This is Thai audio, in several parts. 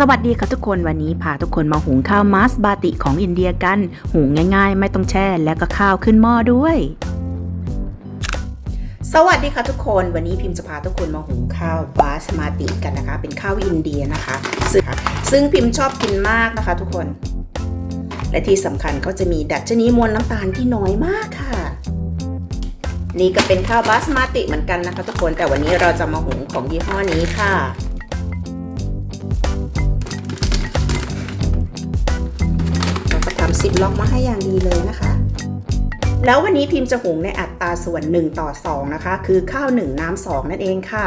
สวัสดีค่ะทุกคนวันนี้พาทุกคนมาหุงข้าวมัสบาติของอินเดียกัน หุงง่ายๆ ไม่ต้องแช่และก็ข้าวขึ้นหม้อด้วย สวัสดีค่ะทุกคนวันนี้พิมพ์จะพาทุกคนมาหุงข้าวบาสมาติกันนะคะ เป็นข้าวอินเดียนะคะ ซึ่งซึ่งพิมพ์ชอบกินมากนะคะ ทุกคน และที่สำคัญเขาจะมีดัชนีมวลน้ำตาลที่น้อยมากค่ะ นี่ก็เป็นข้าวบาสมาติเหมือนกันนะคะ ทุกคนแต่วันนี้เราจะมาหุงของยี่ห้อนี้ค่ะ เราก็ทำซิปล็อกมาให้อย่างดีเลยนะคะ แล้ววันนี้พิมพ์จะหุงในอัตราส่วน 1 ต่อ 2 นะคะ คือข้าว 1 น้ำ2นั่นเองค่ะ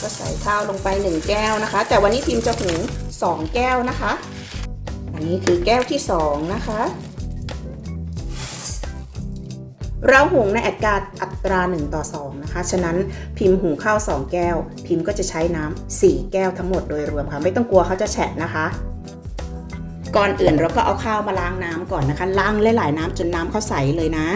ก็ใส่ข้าวลงไป 1 แก้วนะคะ แต่วันนี้พิมพ์จะหุง 2 แก้วนะคะ อันนี้คือแก้วที่ 2 นะคะเราหุงในอัตราอัตรา 1 ต่อ 2 นะคะ ฉะนั้นพิมพ์หุงข้าว 2 แก้ว พิมพ์ก็จะใช้น้ำ4 แก้วทั้งหมดโดยรวมค่ะ ไม่ต้องกลัวเขาจะแฉะนะคะ ก่อนอื่นเราก็เอาข้าวมาล้างน้ำก่อนนะคะ ล้างหลายๆน้ำจนน้ำเขาใสเลยนะ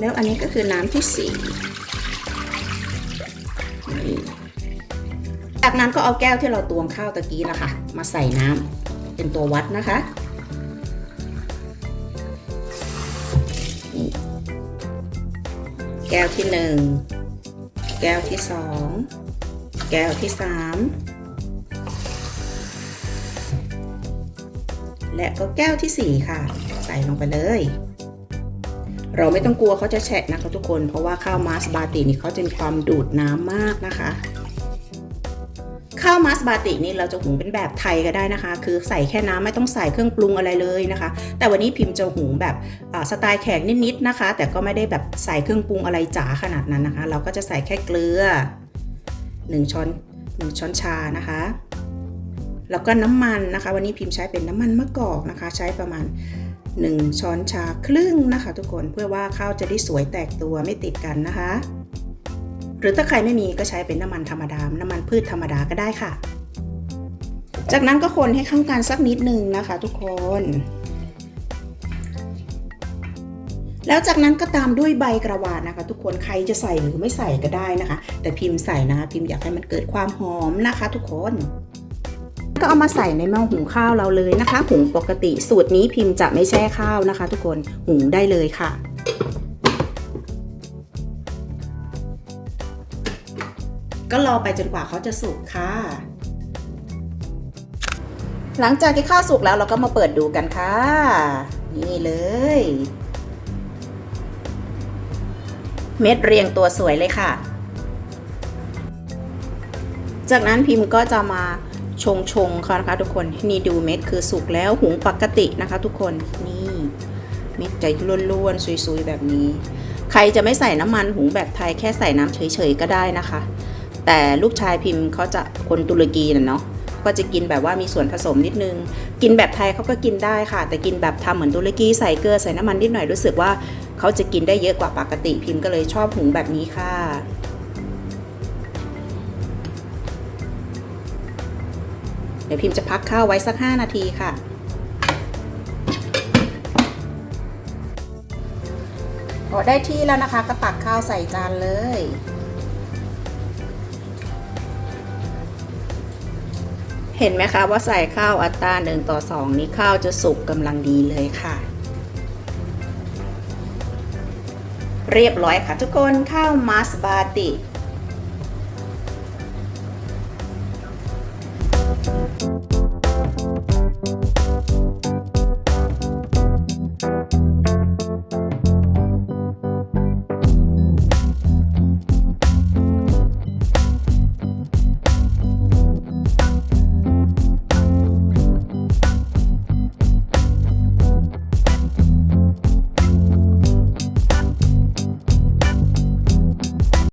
แล้วอันนี้ก็คือน้ำที่สี่นี่ จากนั้นก็เอาแก้วที่เราตวงข้าวตะกี้นะคะ มาใส่น้ำเป็นตัววัดนะคะแก้วที่หนึ่งแก้วที่สองแก้วที่สามและก็แก้วที่สี่ค่ะ ใส่ลงไปเลย เราไม่ต้องกลัวเขาจะแฉะนะคะทุกคน เพราะว่าข้าวมาสบาตินี่เขาจะมีความดูดน้ำมากนะคะ ข้าวมาสบาตินี่เราจะหุงเป็นแบบไทยก็ได้นะคะ คือใส่แค่น้ำไม่ต้องใส่เครื่องปรุงอะไรเลยนะคะ แต่วันนี้พิมพ์จะหุงแบบสไตล์แขกนิดๆนะคะ แต่ก็ไม่ได้แบบใส่เครื่องปรุงอะไรจ๋าขนาดนั้นนะคะ เราก็จะใส่แค่เกลือ1ช้อน1ช้อนชานะคะแล้วก็น้ำมันนะคะ วันนี้พิมพ์ใช้เป็นน้ำมันมะกอกนะคะ ใช้ประมาณ 1 ช้อนชาครึ่งนะคะ ทุกคนเพื่อว่าข้าวจะได้สวยแตกตัวไม่ติดกันนะคะ หรือถ้าใครไม่มีก็ใช้เป็นน้ำมันธรรมดา น้ำมันพืชธรรมดาก็ได้ค่ะ จากนั้นก็คนให้เข้ากันสักนิดนึงนะคะ ทุกคน แล้วจากนั้นก็ตามด้วยใบกระวานนะคะ ทุกคนใครจะใส่หรือไม่ใส่ก็ได้นะคะ แต่พิมพ์ใส่นะคะพิมพ์อยากให้มันเกิดความหอมนะคะ ทุกคน ก็เอามาใส่ในหม้อหุงข้าวเราเลยนะคะ หุงปกติสูตรนี้พิมพ์จะไม่แช่ข้าวนะคะ ทุกคนหุงได้เลยค่ะก็รอไปจนกว่าเขาจะสุกค่ะ หลังจากที่ข้าวสุกแล้วเราก็มาเปิดดูกันค่ะ นี่เลย เม็ดเรียงตัวสวยเลยค่ะ จากนั้นพิมพ์ก็จะมา ชงชงค่ะนะคะ ทุกคนนี่ดูเม็ดคือสุกแล้วหุงปกตินะคะ ทุกคนนี่เม็ดจะล้วนๆซุยๆแบบนี้ ใครจะไม่ใส่น้ำมันหุงแบบไทยแค่ใส่น้ำเฉยๆก็ได้นะคะ แต่ลูกชายพิมพ์เขาจะคนตุรกีน่ะเนาะก็จะกินแบบว่ามีส่วนผสมนิดนึง กินแบบไทยเขาก็กินได้ค่ะ แต่กินแบบทำเหมือนตุรกีใส่เกลือใส่น้ำมันนิดหน่อยรู้สึกว่าเขาจะกินได้เยอะกว่าปกติพิมพ์ก็เลยชอบหุงแบบนี้ค่ะ เดี๋ยวพิมพ์จะพักข้าวไว้สัก 5 นาทีค่ะ พอได้ที่แล้วนะคะก็ตักข้าวใส่จานเลย เห็นไหมคะว่าใส่ข้าวอัตราหนึ่งต่อสองนี้ข้าวจะสุกกำลังดีเลยค่ะ เรียบร้อยค่ะทุกคนข้าวมัสบาติ